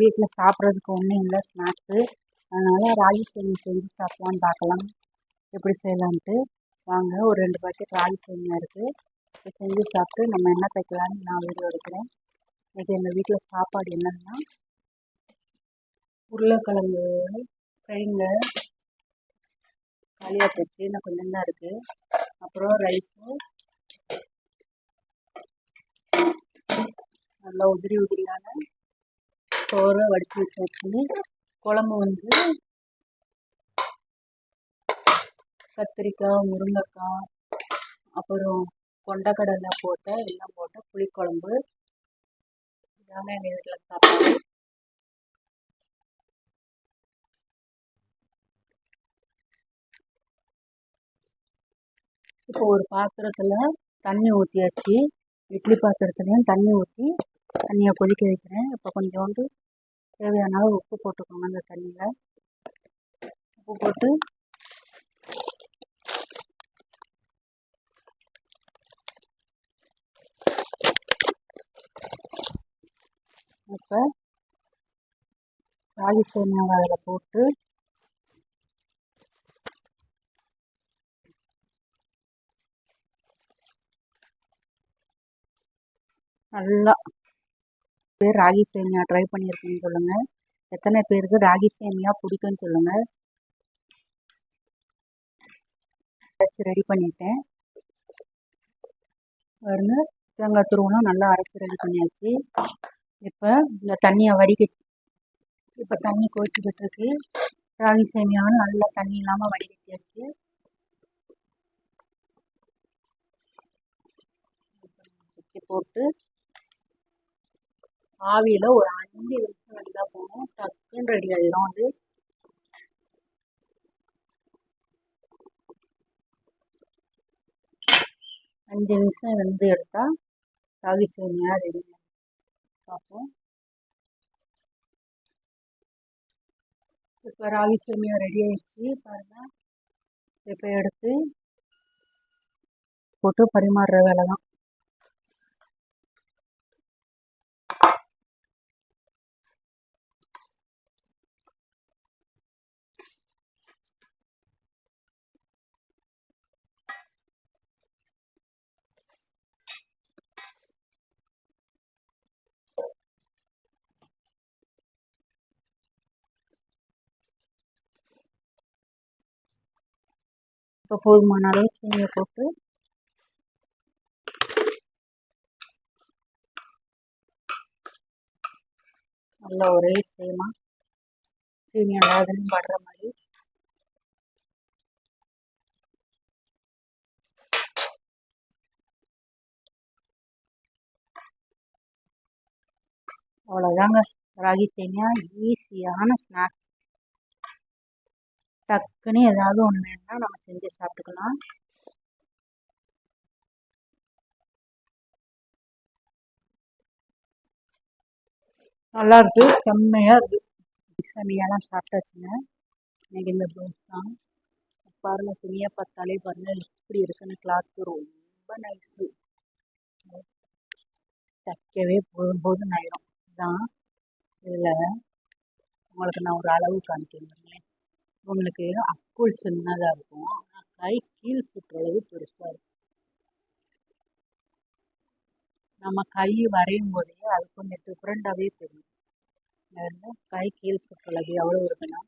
வீட்டில் சாப்பிட்றதுக்கு ஒன்றும் இல்லை ஸ்நாக்ஸு அதனால் ராகி சேமி செஞ்சு சாப்பிட்லான்னு பார்க்கலாம் எப்படி செய்யலான்ட்டு வாங்க ஒரு ரெண்டு பாக்கெட் ராகி சேமியா இருக்குது செஞ்சு சாப்பிட்டு நம்ம என்ன தைக்கலான்னு நான் வீடியோ எடுக்கிறேன். இன்றைக்கி எங்கள் வீட்டில் சாப்பாடு என்னென்னா உருளைக்கிழங்கு ஃப்ரைங்க காலியாக போச்சு இன்னும் கொஞ்சம் தான் இருக்குது அப்புறம் ரைஸு நல்லா உதிரி உதிரியான சோறை வடித்து வச்சாச்சு குழம்பு வந்து கத்திரிக்காய் முருங்கைக்காய் அப்புறம் கொண்டக்கடலை போட்டு எல்லாம் போட்டு புளிக்குழம்பு. இதாங்க எங்கள் வீட்டில் சாப்பாடு. இப்போ ஒரு பாத்திரத்தில் தண்ணி ஊற்றியாச்சு இட்லி பாத்திரத்துலேயும் தண்ணி ஊற்றி தண்ணியை கொதிக்க வைக்கிறேன். இப்போ கொஞ்சோண்டு தேவையான அளவு உப்பு போட்டுக்கோங்க அந்த தண்ணியில். உப்பு போட்டு இப்போ ராகி சேமியாவை அதில் போட்டு நல்லா பேர் ராகி சேமியா ட்ரை பண்ணியிருக்கேன்னு சொல்லுங்கள் எத்தனை பேருக்கு ராகி சேமியா பிடிக்கும்னு சொல்லுங்கள் அரைச்சி ரெடி பண்ணிட்டேன். பாருங்க தேங்காய் துருவலாம் நல்லா அரைச்சி ரெடி பண்ணியாச்சு. இப்போ இந்த தண்ணியை வடிக்க இப்போ தண்ணி கொதிச்சுக்கிட்டு இருக்கு ராகி சேமியாவும் நல்லா தண்ணி இல்லாமல் வடிகட்டியாச்சு. போட்டு ஆவியில் ஒரு அஞ்சு நிமிஷம் வந்தால் போதும். டக்குன்னு ரெடி ஆகிடும் அது. அஞ்சு நிமிஷம் வெந்து எடுத்தால் ராகி சேமியா ரெடி பார்ப்போம். இப்போ ராகி சேமியா ரெடி ஆயிடுச்சு. பாருங்கள் இப்போ எடுத்து போட்டு பரிமாறுற வேலை தான் இப்போ போதுமான அளவு சீனியை போட்டு நல்லா ஒரே சேமாக சீனி எல்லா இதுலையும் படுற மாதிரி. அவ்வளோதாங்க ராகி சேமியா ஈஸியான ஸ்நாக்ஸ் டக்குன்னு ஏதாவது ஒன்று வேணும்னா நம்ம செஞ்சு சாப்பிட்டுக்கலாம். நல்லாயிருக்கு செம்மையாக இருக்குது சமையெல்லாம் சாப்பிட்டாச்சுங்க. எனக்கு இந்த ப்ளவுஸ் தான். பாருங்க துணியாக பார்த்தாலே பாருங்கள் எப்படி இருக்குன்னு கிளாத்து ரொம்ப நைஸு தைக்கவே போதும் போதும் ஆயிரும். தான் இதில். உங்களுக்கு நான் ஒரு அளவு காமிக்கிறேன் அவங்களுக்கு அக்குள் சின்னதாக இருக்கும். ஆனால் கை கீழ் சுற்றளவு பெருசாக இருக்கும். நம்ம கை வரையும் போதே அது கொஞ்சம் டிஃப்ரெண்ட்டாகவே தெரியும். கை கீழ் சுற்றளவு எவ்வளோ இருக்குன்னா?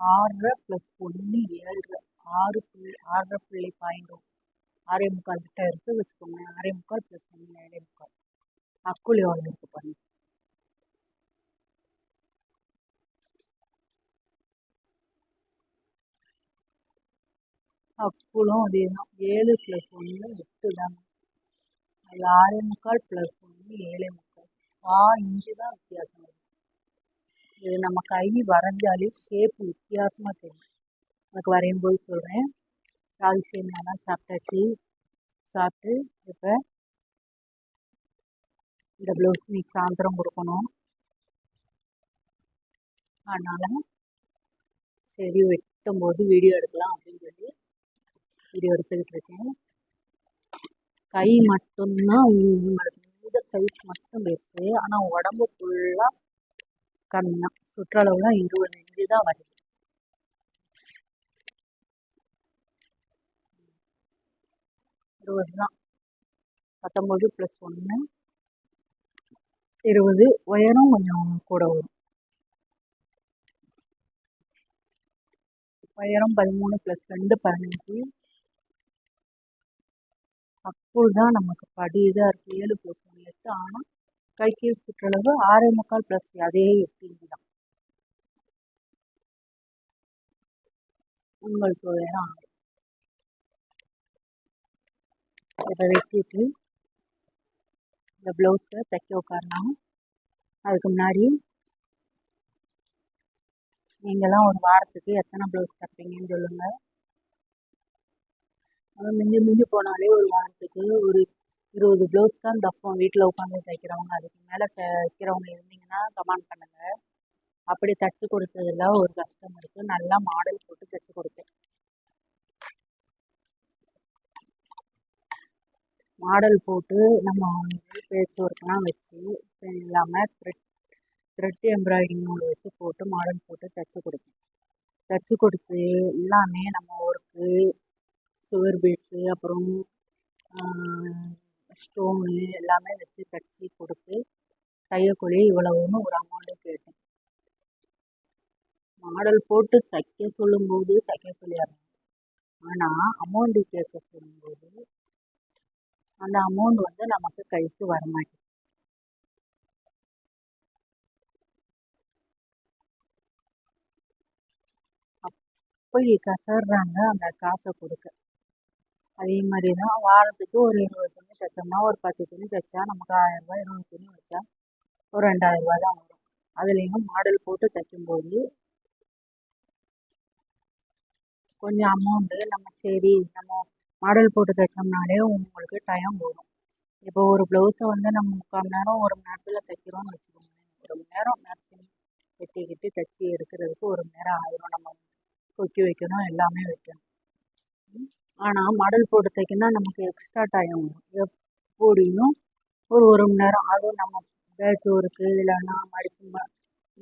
ஆறரை ப்ளஸ் ஒன்று ஏழு ஆறு புள்ளி ஆறரை புள்ளி பாயிண்ட் ஆறே முக்கால் கிட்ட இருக்குது வச்சுக்கோங்க ஆறே முக்கால் ப்ளஸ் ஒன்று ஏழே முக்கால். அக்குள் எவ்வளோ இருக்கு பாருங்க அக்குளும் அதே தான் ஏழு ப்ளஸ் ஒன்று எட்டு தாங்க அது ஆறே முக்கால் ப்ளஸ் ஒன்று ஏழே முக்கால். ஆ இஞ்சு தான் வித்தியாசம். வரும் இது நம்ம கை வரைஞ்சாலே ஷேப் வித்தியாசமாக தெரியும். எனக்கு வரையும் போது சொல்கிறேன் ராகி சேமியாலாம் சாப்பிட்டாச்சு. சாப்பிட்டு இப்போ இந்த ப்ளவுஸ் நீ சாயந்தரம் கொடுக்கணும் அதனால் சரி வெட்டும்போது வீடியோ எடுக்கலாம் அப்படின்னு சொல்லி வீடியோ எடுத்துக்கிட்டு இருக்கேன். கை மட்டும்தான் உங்களுக்கு இந்த சைஸ் மட்டும் பெருசு ஆனால் உடம்பு ஃபுல்லாக கம்மி தான் சுற்றளவுலாம் இருபது இன்ச்சு தான் வருது. இருபது தான். பத்தொம்போது ப்ளஸ் ஒன்று இருபது உயரம் கொஞ்சம் கூட வரும். உயரம் பதிமூணு ப்ளஸ் ரெண்டு பதினஞ்சு. அப்போது தான் நமக்கு படி இதாக இருக்குது ஏழு ப்ளஸ் ஒன்று எட்டு. ஆனால் கைக்கு சுற்றளவு ஆறே முக்கால் ப்ளஸ் அதே எட்டு தான் உங்களுக்கு உயரம் ஆகும் இதை வெட்டிட்டு இந்த ப்ளவுஸை தைக்க உட்காரலாம் அதுக்கு முன்னாடி நீங்களாம் ஒரு வாரத்துக்கு எத்தனை ப்ளவுஸ் தைப்பீங்கன்னு சொல்லுங்கள் மிஞ்சி மிஞ்சி போனாலே ஒரு வாரத்துக்கு ஒரு இருபது ப்ளவுஸ் தான் தைப்போம். வீட்டில் உட்காந்து தைக்கிறவங்க. அதுக்கு மேலே தைக்கிறவங்க இருந்தீங்கன்னா கமெண்ட் பண்ணுங்கள் அப்படி தைச்சி கொடுத்ததில் ஒரு கஸ்டமருக்கு நல்லா மாடல் போட்டு தைச்சி கொடுத்தேன். மாடல் போட்டு நம்ம வந்து பேச்சு ஒர்க்லாம் வச்சு இல்லாமல் த்ரெட் த்ரெட் எம்ப்ராய்டிங் நூல் வச்சு போட்டு மாடல் போட்டு தைச்சி கொடுத்தேன் தைச்சி கொடுத்து எல்லாமே நம்ம ஒர்க்கு சுகர் பீட்ஸு அப்புறம் ஸ்டோனு எல்லாமே வச்சு தைச்சி கொடுத்து தையக்கூலி இவ்வளவுன்னு ஒரு அமௌண்ட்டு கேட்டேன். மாடல் போட்டு தைக்க சொல்லும்போது தைக்க சொல்லிடுறாங்க ஆனால் அமௌண்ட்டு கேட்க சொல்லும்போது அந்த அமௌண்ட் வந்து நமக்கு கைக்கு வரமாட்டேங்குது அப்படி கசடுறாங்க அந்த காசை கொடுக்க. அதே மாதிரி தான் வாரத்துக்கு ஒரு இருபது துணி தைச்சோம்னா ஒரு பத்து துணி தைச்சா நமக்கு ஆயிரரூபா இருபது துணி வச்சா ஒரு ரெண்டாயிரம் ரூபா தான் வரும். அதுலேயும் மாடல் போட்டு தைக்கும்போது கொஞ்சம் அமௌண்ட்டு நம்ம சரி நம்ம மாடல் போட்டு தைச்சோம்னாலே உங்களுக்கு டைம் போகும் இப்போ ஒரு ப்ளவுஸை வந்து நம்ம முக்கால் மணி நேரம் ஒரு மணி நேரத்தில் தைக்கிறோம்னு வச்சுக்கோங்களேன். ஒரு மணி நேரம் மேக்ஸிமம் வெட்டிக்கிட்டு தைச்சி எடுக்கிறதுக்கு ஒரு மணி நேரம் ஆயிரும். நம்ம கொக்கி வைக்கணும் எல்லாமே வைக்கணும். ஆனால் மாடல் போட்டு தைக்கணும்னா நமக்கு எக்ஸ்ட்ரா டைம் வரும் எப்படியும் ஒரு ஒரு மணி நேரம். அதுவும் நம்ம பேட்ச் ஒர்க்கு இல்லைன்னா மடிச்சு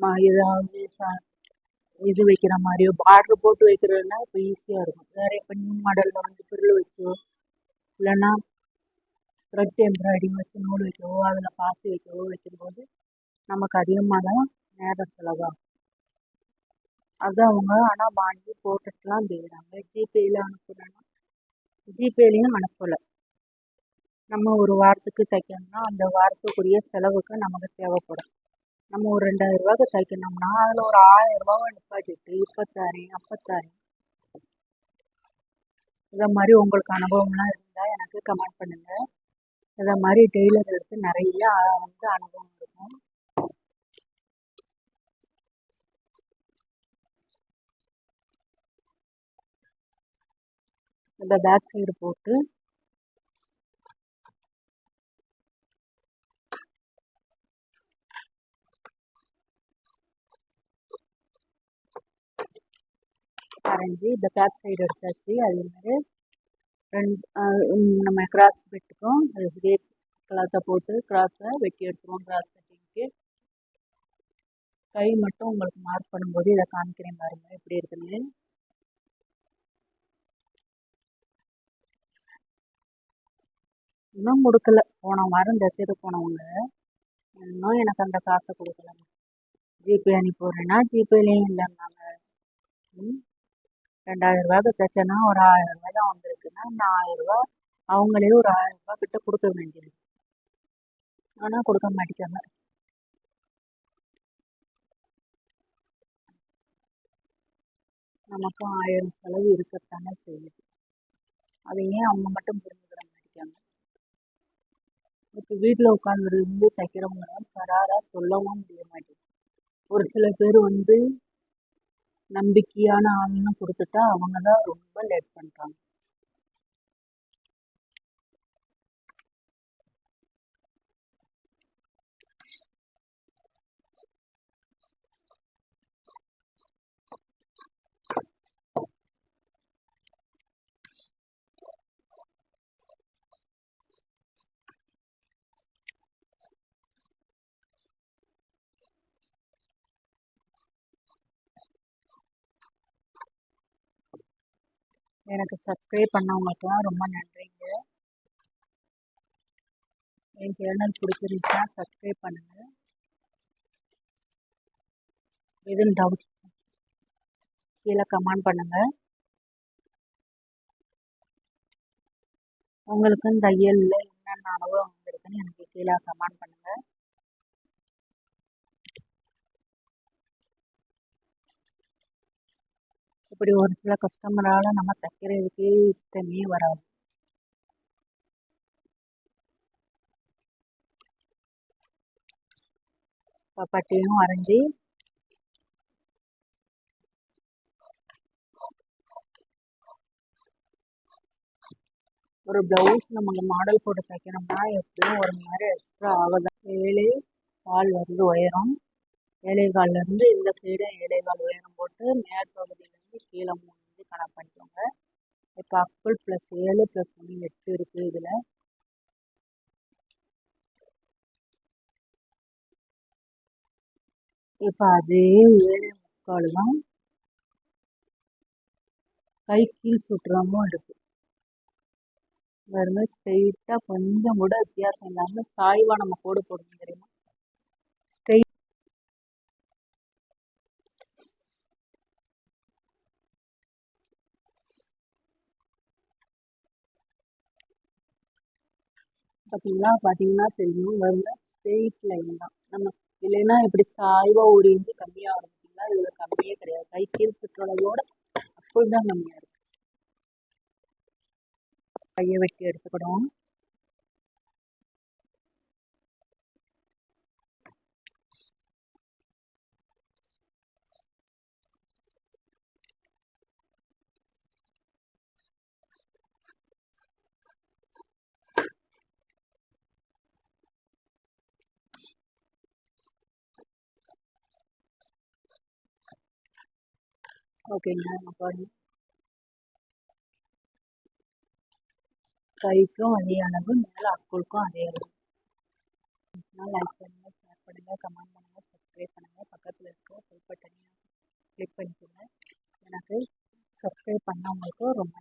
ம ஏதாவது இது வைக்கிற மாதிரியோ பார்டர் போட்டு வைக்கிறதுனா இப்போ ஈஸியாக இருக்கும். வேறு இப்போ நியூ மாடலில் வந்து பிரில் வச்சோ இல்லைன்னா த்ரெட் எம்ப்ராய்டிங் வச்சு நூல் வைக்கவோ அதில் பாசி வைக்கவோ வைக்கும்போது நமக்கு அதிகமாக தான் நேரம் செலவாகும். அது அவங்க ஆனால் வாங்கி போட்டுட்டுலாம் போயிடுறாங்க ஜிபேயில் அனுப்புகிறேன்னா ஜிபேலையும் அனுப்பலை. நம்ம ஒரு வாரத்துக்கு தைக்கணும்னா அந்த வாரத்துக்குரிய செலவுக்கு நமக்கு தேவைப்படும். நம்ம ஒரு ரெண்டாயிரரூபாக்கு தைக்கணும்னா அதில் ஒரு ஆயிரம் ரூபாவை நிப்பாட்டிட்டு இப்பத்தாரேன் அப்பத்தாரேன் இதை மாதிரி உங்களுக்கு அனுபவம்லாம் இருந்தால் எனக்கு கமெண்ட் பண்ணுங்கள் இதை மாதிரி டெய்லர்களுக்கு நிறைய வந்து அனுபவம் இருக்கும். இந்த பேக் சைடு போட்டு கரைஞ்சி இந்த பேக் சைடு எடுத்தாச்சு. அதே மாதிரி ரெண்டு நம்ம கிராஸ் பெட்டுக்கும் இதே கிளாத்தை போட்டு கிராஸை வெட்டி எடுத்துருவோம் கிராஸ் கட்டிங்க்கு கை மட்டும் உங்களுக்கு மார்க் பண்ணும்போது இதை காமிக்கிறேன் பாருங்க. எப்படி இருக்குன்னு. இன்னும் கொடுக்கல. போன வாரம் தச்சது போனவங்க. இன்னும் எனக்கு அந்த காசை கொடுக்கல. ஜிபே அனுப்பி விட்றேன்னா ஜிபேலேயும் இல்லைன்னாங்க. ம். ரெண்டாயிரம் ரூபாய்க்கு தைச்சேன்னா ஒரு ஆயிரரூபா தான் வந்திருக்குன்னா இந்த ஆயிரம் ரூபாய் அவங்களே ஒரு ஆயிரம் ரூபாய் கிட்ட கொடுக்க வேண்டியது. ஆனால் கொடுக்க மாட்டேங்காங்க நமக்கும் ஆயிரம் செலவு இருக்கத்தானே செய்யுது. அதை ஏன் அவங்க மட்டும் புரிஞ்சுக்கிற மாட்டேங்காங்க இப்போ வீட்டில் உட்காந்துருந்து தைக்கிறவங்களும் கராராக சொல்லவும் முடிய மாட்டேங்குது. ஒரு சில பேர் வந்து நம்பிக்கையான ஆளுன்னு கொடுத்துட்டா அவங்க தான் ரொம்ப லேட் பண்ணுறாங்க எனக்கு சப்ஸ்கிரைப் பண்ணவங்களுக்குலாம் ரொம்ப நன்றிங்க. என் சேனல் பிடிச்சிருந்துச்சா சப்ஸ்கிரைப் பண்ணுங்கள் எதுவும் டவுட் கீழே கமெண்ட் பண்ணுங்கள் உங்களுக்கும் தையலில் என்னென்ன அனுபவம் வந்திருக்குன்னு எனக்கு கீழே கமெண்ட் பண்ணுங்கள் இப்படி ஒரு சில கஸ்டமரால் நம்ம தைக்கிறதுக்கு இஷ்டமே வராது. பட்டியும் வரைஞ்சி ஒரு ப்ளவுஸ் நம்ம மாடல் போட்டு தைக்கணும்னா எப்படியும் ஒரு மாதிரி எக்ஸ்ட்ரா ஆகுது ஏழு கால் வருது உயரம். ஏழை கால்லேருந்து இந்த சைடு ஏழை கால் உயரம் போட்டு மேல் வந்து கீழே மூணு வந்து கணக்கு பண்ணிக்கோங்க. இப்போ அக்குள் ப்ளஸ் ஏழு ப்ளஸ் ஒன்று எட்டு இருக்குது இதில். இப்போ அதே ஏழு முக்கால் தான் கை கீழ் சுற்றுறமும் இருக்குது பாருங்க ஸ்ட்ரெயிட்டாக கொஞ்சம் கூட வித்தியாசம் இல்லாமல் சாய்வாக நம்ம கோடு போடணும் தெரியுமா ஸ்ட்ரெயிட் பார்த்தீங்களா பார்த்தீங்கன்னா தெரியும். வருங்க ஸ்ட்ரெயிட் லைன் தான். நம்ம இல்லைன்னா இப்படி சாய்வாக ஒரு இன்ச்சு கம்மியாக வரும் பார்த்தீங்களா இதில் கம்மியே கிடையாது. கை கீழ் சுற்றளவோட அப்படி தான் கம்மியாக இருக்கும். கையை வெட்டி எடுத்துக்கிடும் ஓகேங்க பாருங்க கைக்கும் அதே அளவு மேலே அக்குளுக்கும் அதே அளவு. லைக் பண்ணுங்கள் ஷேர் பண்ணுங்கள் கமெண்ட் பண்ணுங்கள் சப்ஸ்கிரைப் பண்ணுங்கள் பக்கத்தில் இருக்க பெல் பட்டனையும் கிளிக் பண்ணிக்கோங்க. எனக்கு சப்ஸ்கிரைப் பண்ணவங்களுக்கும் ரொம்ப